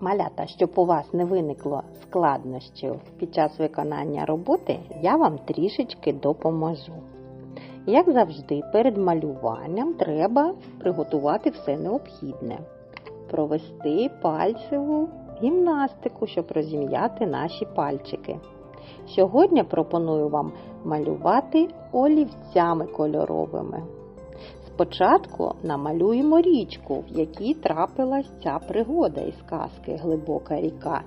Малята, щоб у вас не виникло складнощів під час виконання роботи, я вам трішечки допоможу. Як завжди, перед малюванням треба приготувати все необхідне, провести пальцеву гімнастику, щоб розім'яти наші пальчики. Сьогодні пропоную вам малювати олівцями кольоровими. Спочатку намалюємо річку, в якій трапилась ця пригода із казки Глибока ріка.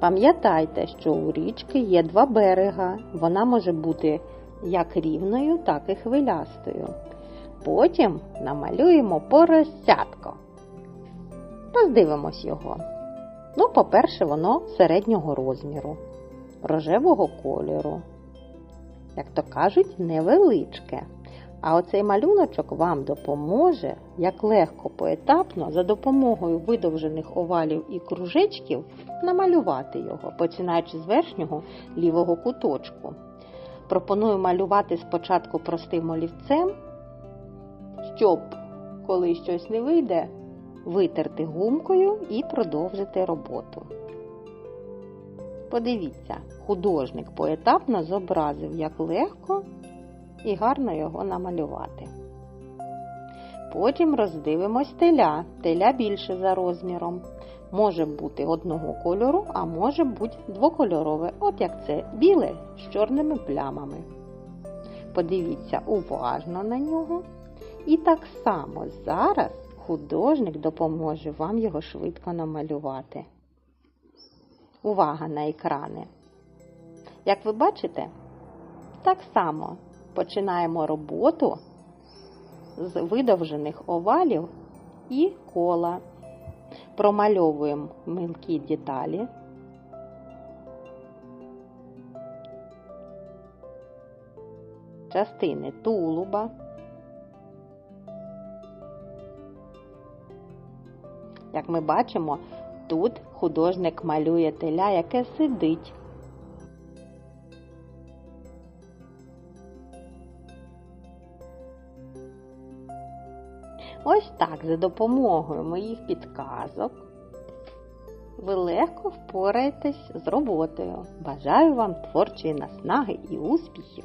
Пам'ятайте, що у річки є два берега, вона може бути як рівною, так і хвилястою. Потім намалюємо поросятко. Роздивимось його. Ну, по-перше, воно середнього розміру, рожевого кольору. Як то кажуть, невеличке. А оцей малюночок вам допоможе, як легко поетапно за допомогою видовжених овалів і кружечків намалювати його, починаючи з верхнього лівого куточку. Пропоную малювати спочатку простим олівцем, щоб, коли щось не вийде, витерти гумкою і продовжити роботу. Подивіться, художник поетапно зобразив, як легко і гарно його намалювати. Потім роздивимось теля. Теля більше за розміром. Може бути одного кольору, а може бути двокольорове, от як це біле з чорними плямами. Подивіться уважно на нього. І так само зараз художник допоможе вам його швидко намалювати. Увага на екрани. Як ви бачите, так само починаємо роботу з видовжених овалів і кола. Промальовуємо мілкі деталі. Частини тулуба. Як ми бачимо, тут художник малює теля, яке сидить. Ось так, за допомогою моїх підказок, ви легко впораєтесь з роботою. Бажаю вам творчої наснаги і успіхів!